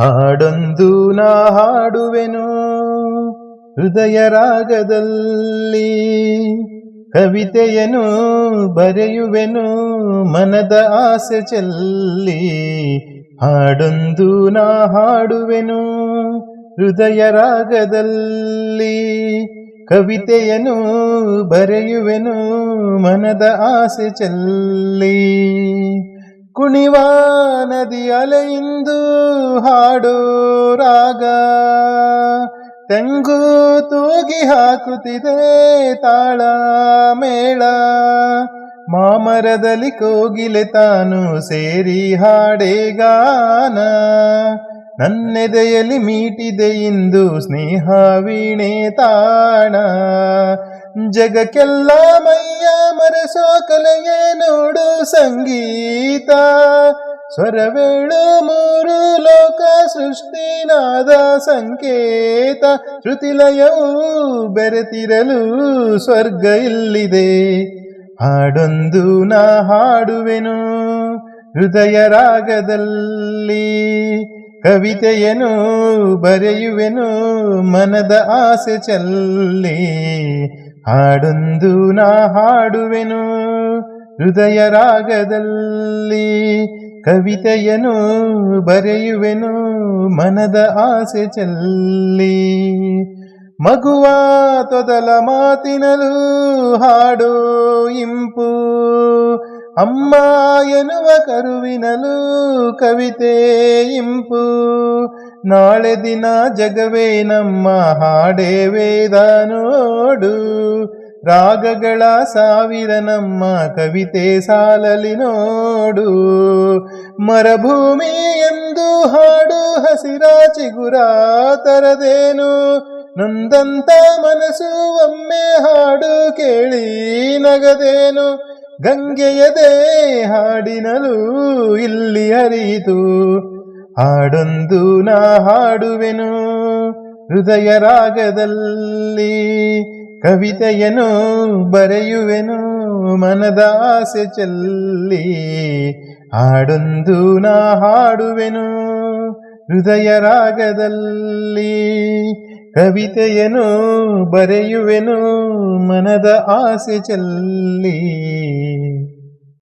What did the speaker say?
ಹಾಡೊಂದು ನಾ ಹಾಡುವೆನು. ಹೃದಯ ರಾಗದಲ್ಲಿ ಕವಿತೆಯನು ಬರೆಯುವೆನು. ಮನದ ಆಸೆ ಚೆಲ್ಲಿ ಹಾಡೊಂದು ನಾ ಹಾಡುವೆನು. ಹೃದಯ ರಾಗದಲ್ಲಿ ಕವಿತೆಯನು ಬರೆಯುವೆನು. ಮನದ ಆಸೆ ಚೆಲ್ಲಿ ಕುಣಿವ ನದಿ ಅಲೆಯಿಂದು ಹಾಡು ರಾಗ. ತೆಂಗು ತೂಗಿ ಹಾಕುತ್ತಿದೆ ತಾಳ ಮೇಳ. ಮಾಮರದಲ್ಲಿ ಕೋಗಿಲೆ ತಾನು ಸೇರಿ ಹಾಡೇ ಗಾನ. ನನ್ನೆದೆಯಲ್ಲಿ ಮೀಟಿದೆ ಇಂದು ಸ್ನೇಹ ವೀಣೆ ತಾಣ. ಜಗಕ್ಕೆಲ್ಲ ಮೈಯ ಮರೆಸೋ ಕಲೆಯೇ ನೋಡು. ಸಂಗೀತ. ಸ್ವರವೇಳು ಮೂರು ಲೋಕ ಸೃಷ್ಟಿನಾದ ಸಂಕೇತ. ಶ್ರುತಿಲಯವು ಬೆರೆತಿರಲು ಸ್ವರ್ಗ ಇಲ್ಲಿದೆ. ಹಾಡೊಂದು ನಾ ಹಾಡುವೆನು, ಹೃದಯ ರಾಗದಲ್ಲಿ. ಕವಿತೆಯನು ಬರೆಯುವೆನು, ಮನದ ಆಸೆ ಚಲ್ಲಿ. ಹಾಡೊಂದು ನಾ ಹಾಡುವೆನು ಹೃದಯ ರಾಗದಲ್ಲಿ ಕವಿತೆಯನು ಬರೆಯುವೆನು ಮನದ ಆಸೆ ಚೆಲ್ಲಿ. ಮಗುವ ತೊದಲ ಮಾತಿನಲು ಹಾಡು ಇಂಪು. ಅಮ್ಮ ಎನ್ನುವ ಕರುವಿನಲು ಕವಿತೆ ಇಂಪು. ನಾಳೆ ದಿನ ಜಗವೇ ನಮ್ಮ ಹಾಡೇ ವೇದ ನೋಡು. ರಾಗಗಳ ಸಾವಿರ ನಮ್ಮ ಕವಿತೆ ಸಾಲಲಿ ನೋಡು. ಮರಭೂಮಿ ಎಂದು ಹಾಡು ಹಸಿರ ಚಿಗುರ ತರದೇನು. ನೊಂದಂತ ಮನಸ್ಸು ಒಮ್ಮೆ ಹಾಡು ಕೇಳಿ ನಗದೇನು. ಗಂಗೆಯದೇ ಹಾಡಿನಲು ಇಲ್ಲಿ ಹರಿಯಿತು ಹಾಡೊಂದು ನಾ ಹಾಡುವೆನು. ಹೃದಯ ರಾಗದಲ್ಲಿ ಕವಿತೆಯನು ಬರೆಯುವೆನು ಮನದಾಸೆ ಚೆಲ್ಲಿ ಹಾಡೊಂದು ನಾ ಹಾಡುವೆನು. ಹೃದಯ ರಾಗದಲ್ಲಿ ಕವಿತೆಯನು ಬರೆಯುವೆನು, ಮನದ ಆಸೆ ಚೆಲ್ಲಿ